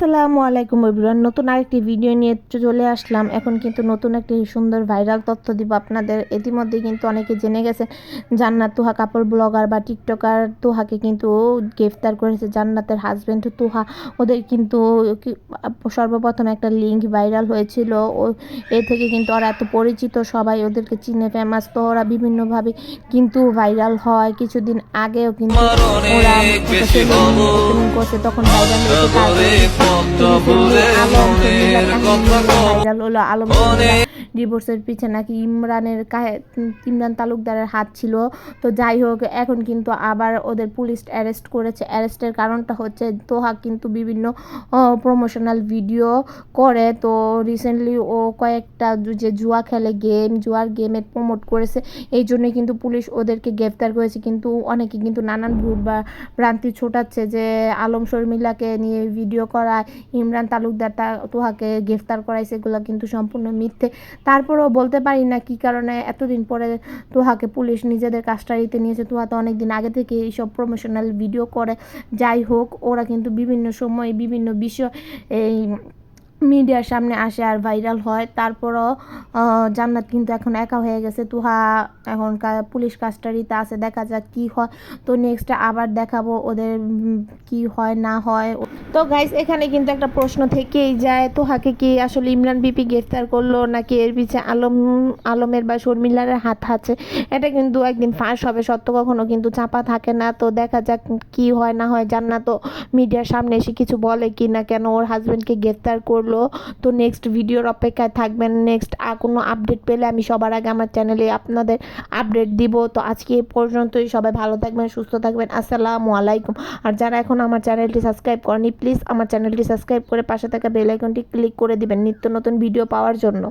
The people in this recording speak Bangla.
আসসালামু আলাইকুম এভরিওয়ান। নতুন আরেকটি ভিডিও নিয়ে চলে আসলাম। এখন কিন্তু নতুন একটি সুন্দর ভাইরাল তথ্য দিব আপনাদের। ইতিমধ্যে কিন্তু অনেকে জেনে গেছে জান্নাত তুহা কাপড় ব্লগার বা টিকটকার তুহাকে কিন্তু গ্রেফতার করেছে জান্নাতের হাজব্যান্ড তুহা। ওদের কিন্তু সর্বপ্রথম একটা লিঙ্ক ভাইরাল হয়েছিল। ও এ থেকে কিন্তু ওরা এত পরিচিত সবাই ওদেরকে চিনে ফেমাস তো ওরা বিভিন্নভাবে কিন্তু ভাইরাল হয়। কিছুদিন আগেও কিন্তু ওরা করছে তখন ভাইরাল হয়েছে হলো আলম ডিভোর্সের পিছে নাকি ইমরানের ইমরান তালুকদারের হাত ছিল। তো যাই হোক, এখন কিন্তু আবার ওদের পুলিশ অ্যারেস্ট করেছে। অ্যারেস্টের কারণটা হচ্ছে তোহা কিন্তু বিভিন্ন প্রমোশনাল ভিডিও করে। তো রিসেন্টলি ও কয়েকটা যে জুয়া খেলে গেম জুয়ার গেমের প্রমোট করেছে। এই জন্য কিন্তু পুলিশ ওদেরকে গ্রেফতার করেছে। কিন্তু অনেকে কিন্তু নানান ভুল বা ভ্রান্তি ছোটাচ্ছে যে আলম শর্মিলাকে নিয়ে ভিডিও করা ইমরান তালুকদার তোহাকে গ্রেফতার করাইছে এগুলো কিন্তু সম্পূর্ণ মিথ্যে। তারপরেও বলতে পারি না কি কারণে এতদিন পরে তোহাকে পুলিশ নিজেদের কাস্টাডিতে নিয়েছে। তোহা তো অনেক দিন আগে থেকে এইসব প্রমোশনাল ভিডিও করে। যাই হোক, ওরা কিন্তু বিভিন্ন সময় বিভিন্ন বিষয় এই মিডিয়ার সামনে আসে আর ভাইরাল হয়। তারপরও জান্নাত কিন্তু এখন একা হয়ে গেছে। তুহা এখন পুলিশ কাস্টাডিতে আছে, দেখা যাক কি হয়। তো নেক্সট আবার দেখাবো ওদের কি হয়, না হয়। তো গাইস এখানে কিন্তু একটা প্রশ্ন থেকেই যায়, তোহাকে কি আসলে ইমরান বিপি গ্রেফতার করল নাকি এর পিছে আলম, আলমের বা শর্মিলার হাত আছে? এটা কিন্তু একদিন ফাঁস হবে, সত্য কখনো কিন্তু চাপা থাকে না। তো দেখা যাক কি হয়, না হয় জান না। তো মিডিয়ার সামনে এসে কিছু বলে কি না কেন ওর হাজব্যান্ডকে গ্রেফতার করল? তো নেক্সট ভিডিওর অপেক্ষায় থাকবেন। নেক্সট আর কোনো আপডেট পেলে আমি সবার আগে আমার চ্যানেলে আপনাদের আপডেট দিব। তো আজকে এ পর্যন্তই। সবাই ভালো থাকবেন, সুস্থ থাকবেন। আসসালামু আলাইকুম। আর যারা এখন আমার চ্যানেলটি সাবস্ক্রাইব করেনি প্লিজ আমার চ্যানেলটি সাবস্ক্রাইব করে পাশে থাকা বেল আইকনটি ক্লিক করে দিবেন। নিত্য নতুন ভিডিও পাওয়ার জন্য।